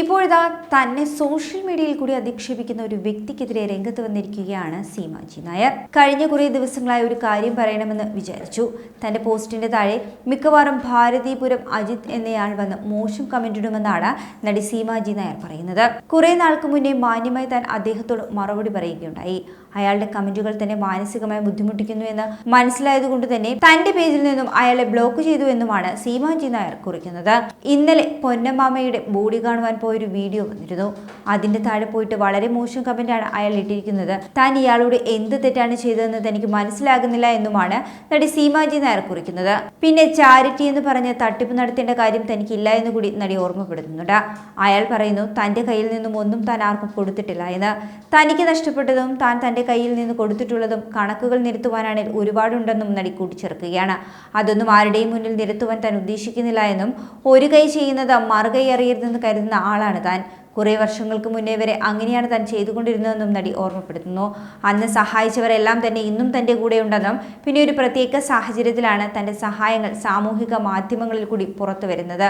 ഇപ്പോഴിതാ തന്നെ സോഷ്യൽ മീഡിയയിൽ കൂടി അധിക്ഷേപിക്കുന്ന ഒരു വ്യക്തിക്കെതിരെ രംഗത്ത് വന്നിരിക്കുകയാണ് സീമാജി നായർ. കഴിഞ്ഞ കുറേ ദിവസങ്ങളായി ഒരു കാര്യം പറയണമെന്ന് വിചാരിച്ചു. തന്റെ പോസ്റ്റിന്റെ താഴെ മിക്കവാറും ഭാരതീപുരം അജിത് എന്നയാൾ വന്ന് മോശം കമന്റ് ഇടുമെന്നാണ് നടി സീമാജി നായർ പറയുന്നത്. കുറെ നാൾക്ക് മുന്നേ മാന്യമായി താൻ അദ്ദേഹത്തോട് മറുപടി പറയുകയുണ്ടായി. അയാളുടെ കമന്റുകൾ തന്നെ മാനസികമായി ബുദ്ധിമുട്ടിക്കുന്നു എന്ന് മനസ്സിലായതുകൊണ്ട് തന്നെ തന്റെ പേജിൽ നിന്നും അയാളെ ബ്ലോക്ക് ചെയ്തു എന്നുമാണ് സീമാജി നായർ കുറിക്കുന്നത്. ഇന്നലെ പൊന്നമ്മാമയുടെ ബോഡി കാണുവാൻ പോയൊരു വീഡിയോ വന്നിരുന്നു. അതിന്റെ താഴെ പോയിട്ട് വളരെ മോശം കമന്റാണ് അയാൾ ഇട്ടിരിക്കുന്നത്. താൻ ഇയാളോട് എന്ത് തെറ്റാണ് ചെയ്തതെന്ന് തനിക്ക് മനസ്സിലാകുന്നില്ല എന്നുമാണ് നടി സീമാജി നായർ കുറിക്കുന്നത്. പിന്നെ ചാരിറ്റി എന്ന് പറഞ്ഞ് തട്ടിപ്പ് നടത്തേണ്ട കാര്യം തനിക്കില്ല എന്ന് കൂടി നടി ഓർമ്മപ്പെടുത്തുന്നുണ്ട്. അയാൾ പറയുന്നു തന്റെ കയ്യിൽ നിന്നും ഒന്നും താൻ ആർക്കും കൊടുത്തിട്ടില്ല എന്ന്. തനിക്ക് നഷ്ടപ്പെട്ടതും താൻ തന്റെ കയ്യിൽ നിന്ന് കൊടുത്തിട്ടുള്ളതും കണക്കുകൾ നിരത്തുവാനാണ് ഒരുപാടുണ്ടെന്നും നടി കൂട്ടിച്ചേർക്കുകയാണ്. അതൊന്നും ആരുടെയും മുന്നിൽ നിരത്തുവാൻ താൻ ഉദ്ദേശിക്കുന്നില്ല എന്നും ഒരു കൈ ചെയ്യുന്നത് മറുകൈ അറിയരുതെന്ന് കരുതുന്ന ആളാണ് താൻ. കുറേ വർഷങ്ങൾക്ക് മുന്നേ വരെ അങ്ങനെയാണ് താൻ ചെയ്തുകൊണ്ടിരുന്നതെന്നും നടി ഓർമ്മപ്പെടുത്തുന്നു. അന്ന് സഹായിച്ചവരെല്ലാം തന്നെ ഇന്നും തന്റെ കൂടെയുണ്ടെന്നും പിന്നെ ഒരു പ്രത്യേക സാഹചര്യത്തിലാണ് തന്റെ സഹായങ്ങൾ സാമൂഹിക മാധ്യമങ്ങളിൽ കൂടി പുറത്തു വരുന്നത്.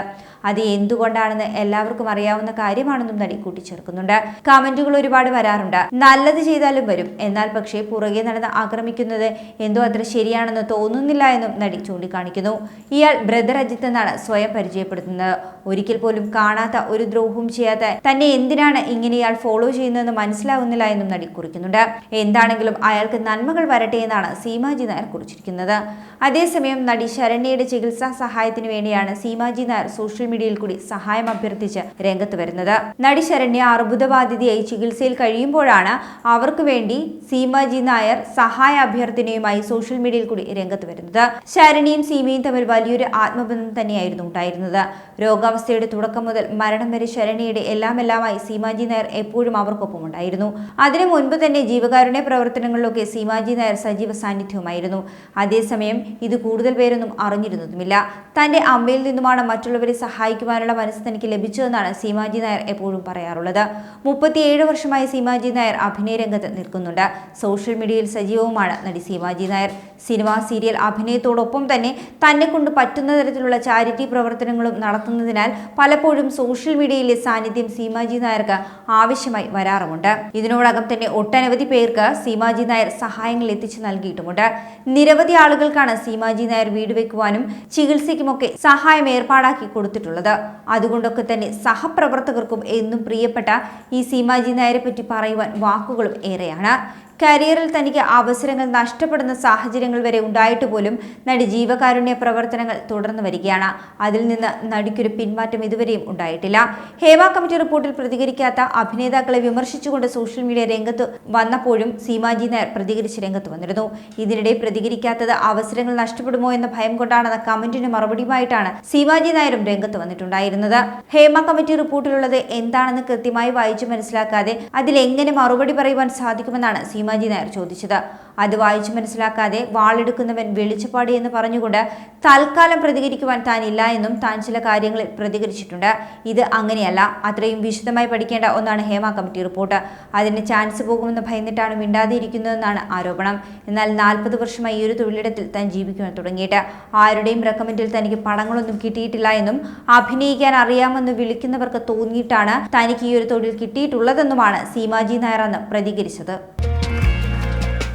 അത് എന്തുകൊണ്ടാണെന്ന് എല്ലാവർക്കും അറിയാവുന്ന കാര്യമാണെന്നും നടി കൂട്ടിച്ചേർക്കുന്നുണ്ട്. കമന്റുകൾ ഒരുപാട് വരാറുണ്ട്. നല്ലത് ചെയ്താലും വരും. എന്നാൽ പക്ഷേ പുറകെ നടന്ന് ആക്രമിക്കുന്നത് എന്തോ അത്ര ശരിയാണെന്ന് തോന്നുന്നില്ല എന്നും നടി ചൂണ്ടിക്കാണിക്കുന്നു. ഇയാൾ ബ്രദർ അജിത്ത് എന്നാണ് സ്വയം പരിചയപ്പെടുത്തുന്നത്. ഒരിക്കൽ പോലും കാണാത്ത ഒരു ദ്രോഹവും ചെയ്യാത്ത തന്നെ എന്തിനാണ് ഇങ്ങനെ ഇയാൾ ഫോളോ ചെയ്യുന്നതെന്ന് മനസ്സിലാവുന്നില്ല എന്നും നടി കുറിക്കുന്നുണ്ട്. എന്താണെങ്കിലും അയാൾക്ക് നന്മകൾ വരട്ടെ എന്നാണ് സീമാജി നായർ കുറിച്ചിരിക്കുന്നത്. അതേസമയം നടി ശരണ്യയുടെ ചികിത്സാ സഹായത്തിന് വേണ്ടിയാണ് സീമാജി നായർ സോഷ്യൽ മീഡിയയിൽ കൂടി സഹായം അഭ്യർത്ഥിച്ച് രംഗത്ത് വരുന്നത്. നടി ശരണ്യ അർബുദബാധിതയായി ചികിത്സയിൽ കഴിയുമ്പോഴാണ് അവർക്ക് വേണ്ടി സീമാജി നായർ സഹായ അഭ്യർത്ഥനയുമായി സോഷ്യൽ മീഡിയയിൽ കൂടി രംഗത്ത് വരുന്നത്. ശരണിയും സീമയും തമ്മിൽ വലിയൊരു ആത്മബന്ധം തന്നെയായിരുന്നു ഉണ്ടായിരുന്നത്. രോഗാവസ്ഥയുടെ തുടക്കം മുതൽ മരണം വരെ ശരണിയുടെ എല്ലാം എല്ലാമായി സീമാജി നായർ എപ്പോഴും അവർക്കൊപ്പം ഉണ്ടായിരുന്നു അതിനു മുൻപ് തന്നെ ജീവകാരുണ്യ പ്രവർത്തനങ്ങളിലൊക്കെ സീമാജി നായർ സജീവ സാന്നിധ്യവുമായിരുന്നു. അതേസമയം ഇത് കൂടുതൽ പേരൊന്നും അറിഞ്ഞിരുന്നതുമില്ല. തന്റെ അമ്മയിൽ നിന്നുമാണ് മറ്റുള്ളവരെ സഹായിക്കുവാനുള്ള മനസ്സ് തനിക്ക് ലഭിച്ചതെന്നാണ് സീമാജി നായർ എപ്പോഴും പറയാറുള്ളത്. മുപ്പത്തിയേഴ് വർഷമായി സീമാജി നായർ അഭിനയ രംഗത്ത് നിൽക്കുന്നുണ്ട്. സോഷ്യൽ മീഡിയയിൽ സജീവവുമാണ് നടി സീമാജി നായർ. സിനിമ സീരിയൽ അഭിനയത്തോടൊപ്പം തന്നെ തന്നെ കൊണ്ട് പറ്റുന്ന തരത്തിലുള്ള ചാരിറ്റി പ്രവർത്തനങ്ങളും നടത്തുന്നതിനാൽ പലപ്പോഴും സോഷ്യൽ മീഡിയയിലെ സാന്നിധ്യം സീമാജി നായർക്ക് ആവശ്യമായി വരാറുമുണ്ട്. ഇതിനോടകം തന്നെ ഒട്ടനവധി പേർക്ക് സീമാജി നായർ സഹായങ്ങൾ എത്തിച്ചു നൽകിയിട്ടുമുണ്ട്. നിരവധി ആളുകൾക്കാണ് സീമാജി നായർ വീട് വെക്കുവാനും ചികിത്സയ്ക്കുമൊക്കെ സഹായം ഏർപ്പാടാക്കി കൊടുത്തിട്ടുള്ളത്. അതുകൊണ്ടൊക്കെ തന്നെ സഹപ്രവർത്തകർക്കും എന്നും പ്രിയപ്പെട്ട ഈ സീമാജി നായരെ പറ്റി പറയുവാൻ വാക്കുകളും ഏറെയാണ്. കരിയറിൽ തനിക്ക് അവസരങ്ങൾ നഷ്ടപ്പെടുന്ന സാഹചര്യങ്ങൾ വരെ ഉണ്ടായിട്ട് പോലും നടി ജീവകാരുണ്യ പ്രവർത്തനങ്ങൾ തുടർന്നു വരികയാണ്. അതിൽ നിന്ന് നടിക്കൊരു പിന്മാറ്റം ഇതുവരെയും ഉണ്ടായിട്ടില്ല. ഹേമ കമ്മിറ്റി റിപ്പോർട്ടിൽ പ്രതികരിക്കാത്ത അഭിനേതാക്കളെ വിമർശിച്ചുകൊണ്ട് സോഷ്യൽ മീഡിയ രംഗത്ത് വന്നപ്പോഴും സീമാജി നായർ പ്രതികരിച്ച് രംഗത്ത് വന്നിരുന്നു. ഇതിനിടെ പ്രതികരിക്കാത്തത് അവസരങ്ങൾ നഷ്ടപ്പെടുമോ എന്ന ഭയം കൊണ്ടാണെന്ന കമന്റിന് മറുപടിയുമായിട്ടാണ് സീമാജി നായരും രംഗത്ത് വന്നിട്ടുണ്ടായിരുന്നത്. ഹേമ കമ്മിറ്റി റിപ്പോർട്ടിലുള്ളത് എന്താണെന്ന് കൃത്യമായി വായിച്ചു മനസ്സിലാക്കാതെ അതിൽ എങ്ങനെ മറുപടി പറയുവാൻ സാധിക്കുമെന്നാണ് സീമ സീമാജി നായർ ചോദിച്ചത്. അത് വായിച്ചു മനസ്സിലാക്കാതെ വാളെടുക്കുന്നവൻ വെളിച്ചപ്പാടി എന്ന് പറഞ്ഞുകൊണ്ട് തൽക്കാലം പ്രതികരിക്കുവാൻ താൻ ഇല്ല എന്നും താൻ ചില കാര്യങ്ങളിൽ പ്രതികരിച്ചിട്ടുണ്ട്. ഇത് അങ്ങനെയല്ല. അത്രയും വിശദമായി പഠിക്കേണ്ട ഒന്നാണ് ഹേമ കമ്മിറ്റി റിപ്പോർട്ട്. അതിന് ചാൻസ് പോകുമെന്ന് ഭയന്നിട്ടാണ് മിണ്ടാതെ ഇരിക്കുന്നതെന്നാണ് ആരോപണം. എന്നാൽ നാൽപ്പത് വർഷമായി ഈ ഒരു തൊഴിലിടത്തിൽ താൻ ജീവിക്കുവാൻ തുടങ്ങിയിട്ട്. ആരുടെയും റെക്കമെൻഡിൽ തനിക്ക് പടങ്ങളൊന്നും കിട്ടിയിട്ടില്ല എന്നും അഭിനയിക്കാൻ അറിയാമെന്ന് വിളിക്കുന്നവർക്ക് തോന്നിയിട്ടാണ് തനിക്ക് ഈ ഒരു തൊഴിൽ കിട്ടിയിട്ടുള്ളതെന്നുമാണ് സീമാജി നായർ അന്ന് പ്രതികരിച്ചത്.